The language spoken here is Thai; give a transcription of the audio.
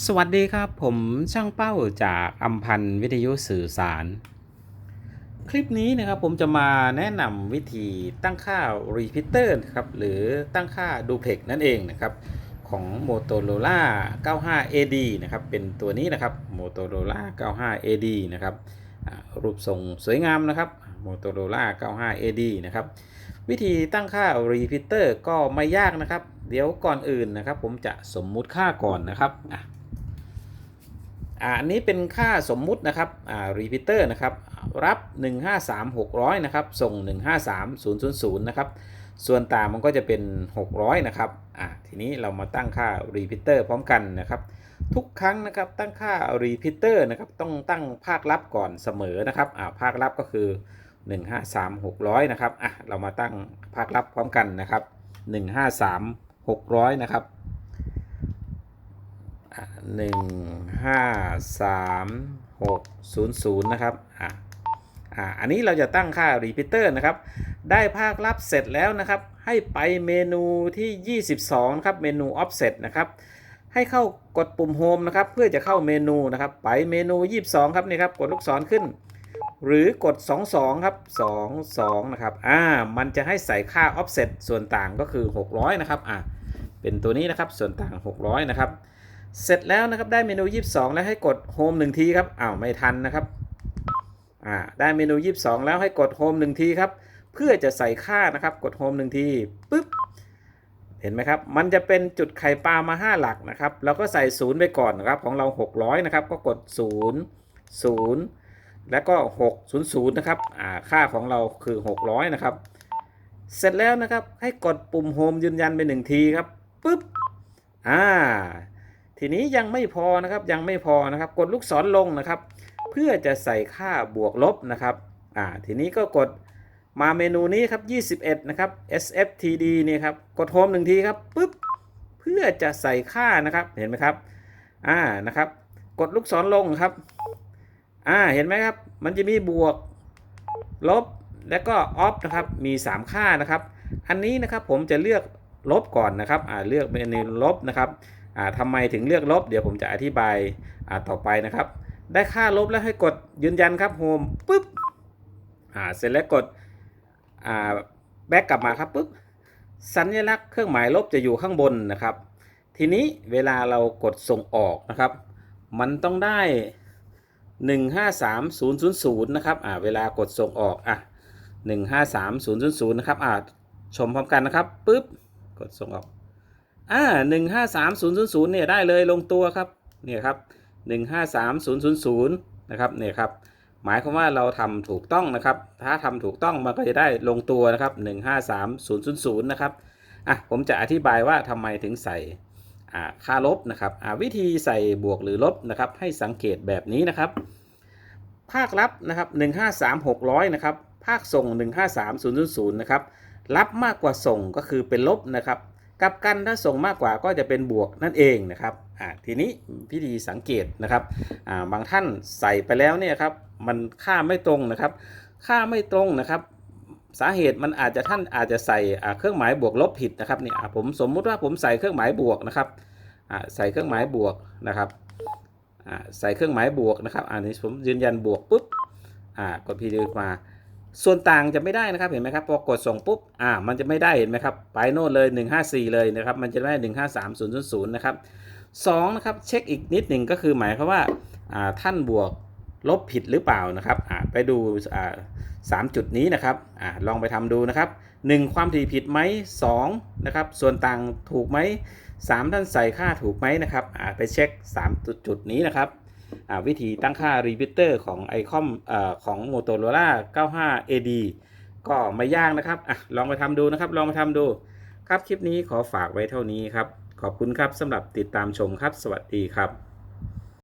สวัสดีครับผมช่างเป้าจากอัมพันธ์วิทยุสื่อสาร คลิปนี้นะครับผมจะมาแนะนำวิธีตั้งค่า repeater นะครับหรือตั้งค่า duplex นั่นเองนะครับของ Motorola 95 AD นะครับเป็นตัวนี้นะครับ Motorola 95 AD นะครับรูปทรงสวยงามนะครับ Motorola 95 AD นะครับวิธีตั้งค่า repeater ก็ไม่ยากนะครับ เดี๋ยวก่อนอื่นนะครับ ผมจะสมมุติค่าก่อนนะครับอะ อันนี้เป็นค่าสมมุตินะครับอ่า repeater นะครับ รับ 153 600 นะครับ ส่ง 153 000 นะครับ ส่วนต่างมันก็จะเป็น 600 นะครับอ่าทีนี้เรามาตั้งค่า repeater พร้อมกันนะครับ ทุกครั้งนะครับตั้งค่า repeater นะครับ ต้องตั้งภาคลับก่อนเสมอนะครับอ่าภาคลับก็คือ 153 600 นะครับอะเรามาตั้งภาคลับพร้อมกันนะครับ 153 600 นะครับ อะ153 600นย์ศูนย์นะครับอะอะอันนี้เราจะตั้งค่า repeater นะครับ ได้ภาคลับเสร็จแล้วนะครับ ให้ไปเมนูที่ 22นะครับเมนู offset นะครับ ให้เข้ากดปุ่ม home นะครับ เพื่อจะเข้าเมนูนะครับ ไปเมนู 22 ครับนี่ครับ กดลูกศรขึ้น หรือกด 22 ครับ 22 นะครับ อ่า มันจะให้ใส่ค่า offset ส่วนต่างก็คือ 600 นะครับ อ่าเป็นตัวนี้นะครับ ส่วนต่าง 600 นะครับ เสร็จแล้วนะครับได้เมนู 22 แล้วให้กด home 1ทีครับอ้าวไม่ทันนะครับอ่าได้เมนู 22 แล้วให้กด home 1ทีครับเพื่อจะใส่ค่านะครับกด home 1ทีปึ๊บเห็นไหมครับ มันจะเป็นจุดไข่ปลามา 5 หลักนะครับเราก็ใส่0ไปก่อนนะครับ ของเรา 600 นะครับ ก็กด 0 0 แล้วก็ 600 นะครับอ่าค่าของเราคือ 600 นะครับ เสร็จแล้วนะครับให้กดปุ่มโฮมยืนยันไปหนึ่งทีครับปึ๊บอ่า ทีนี้ยังไม่พอนะครับยังไม่พอนะครับ กดลูกศรลงนะครับ เพื่อจะใส่ค่าบวกลบนะครับอ่าทีนี้ก็กดมาเมนูนี้ครับ 21 นะครับ SFTD นี่ครับ กดโฮมหนึ่งทีครับปึ๊บเพื่อจะใส่ค่านะครับเห็นไหมครับอ่านะครับ กดลูกศรลงครับอ่าเห็นไหมครับ มันจะมีบวกลบแล้วก็ออฟนะครับมี 3 ค่านะครับ อันนี้นะครับผมจะเลือกลบก่อนนะครับอ่าเลือกเมนูลบนะครับ ทำไมถึงเลือกลบ เดี๋ยวผมจะอธิบายอ่าต่อไปนะครับ ได้ค่าลบแล้วให้กดยืนยันครับโฮมปุ๊บอ่าเสร็จแล้วกดอ่าแบ็กกลับมาครับปุ๊บสัญลักษณ์เครื่องหมายลบจะอยู่ข้างบนนะครับ ทีนี้เวลาเรากดส่งออกนะครับ มันต้องได้ 153000 นะครับอ่าเวลากดส่งออกอะ153000 นะครับอ่าชมพร้อมกันนะครับปึ๊บกดส่งออก อ่า153000เนี่ยได้เลยลงตัวครับเนี่ยครับ153000นย์ศูนย์นะครับเนี่ยครับหมายความว่าเราทำถูกต้องนะครับ ถ้าทำถูกต้องมันก็จะได้ลงตัวนะครับ153000นย์ศูนย์นะครับอะผมจะอธิบายว่าทำไมถึงใส่อ่าค่าลบนะครับอ่าวิธีใส่บวกหรือลบนะครับ ให้สังเกตแบบนี้นะครับ ภาครับนะครับ153600นะครับ ภาคส่ง153000นะครับรับมากกว่าส่งก็คือเป็นลบนะครับ กับกันถ้าส่งมากกว่าก็จะเป็นบวกนั่นเองนะครับทีนี้พิธีสังเกตนะครับบางท่านใส่ไปแล้วเนี่ยครับมันค่าไม่ตรงนะครับ ค่าไม่ตรงนะครับ สาเหตุมันอาจจะท่านอาจจะใส่เครื่องหมายบวกลบผิดนะครับเนี่ยผมสมมุติว่าผมใส่เครื่องหมายบวกนะครับใส่เครื่องหมายบวกนะครับใส่เครื่องหมายบวกนะครับอ่านี้ผมยืนยันบวกปุ๊บกดพีดีมา ส่วนต่างจะไม่ได้นะครับเห็นไหมครับพอกดส่งปุ๊บอ่ามันจะไม่ได้เห็นไหมครับไปโน่นเลย 154 เลยนะครับมันจะไม่ได้ 153000นะครับสองนะครับเช็คอีกนิดหนึ่งก็คือหมายความว่าอ่าท่านบวกลบผิดหรือเปล่านะครับอ่าไปดูอ่าสามจุดนี้นะครับอ่าลองไปทำดูนะครับ 1 ความถี่ผิดไหม2นะครับส่วนต่างถูกไหม3ท่านใส่ค่าถูกไหมนะครับอ่าไปเช็ค 3 จุดจุดนี้นะครับ วิธีตั้งค่า repeater ของไอคอมอของ Motorola 95 AD ก็ไม่ยากนะครับอลองไปทำดูนะครับ ลองไปทำดู ครับคลิปนี้ขอฝากไว้เท่านี้ครับ ขอบคุณครับสำหรับติดตามชมครับ สวัสดีครับ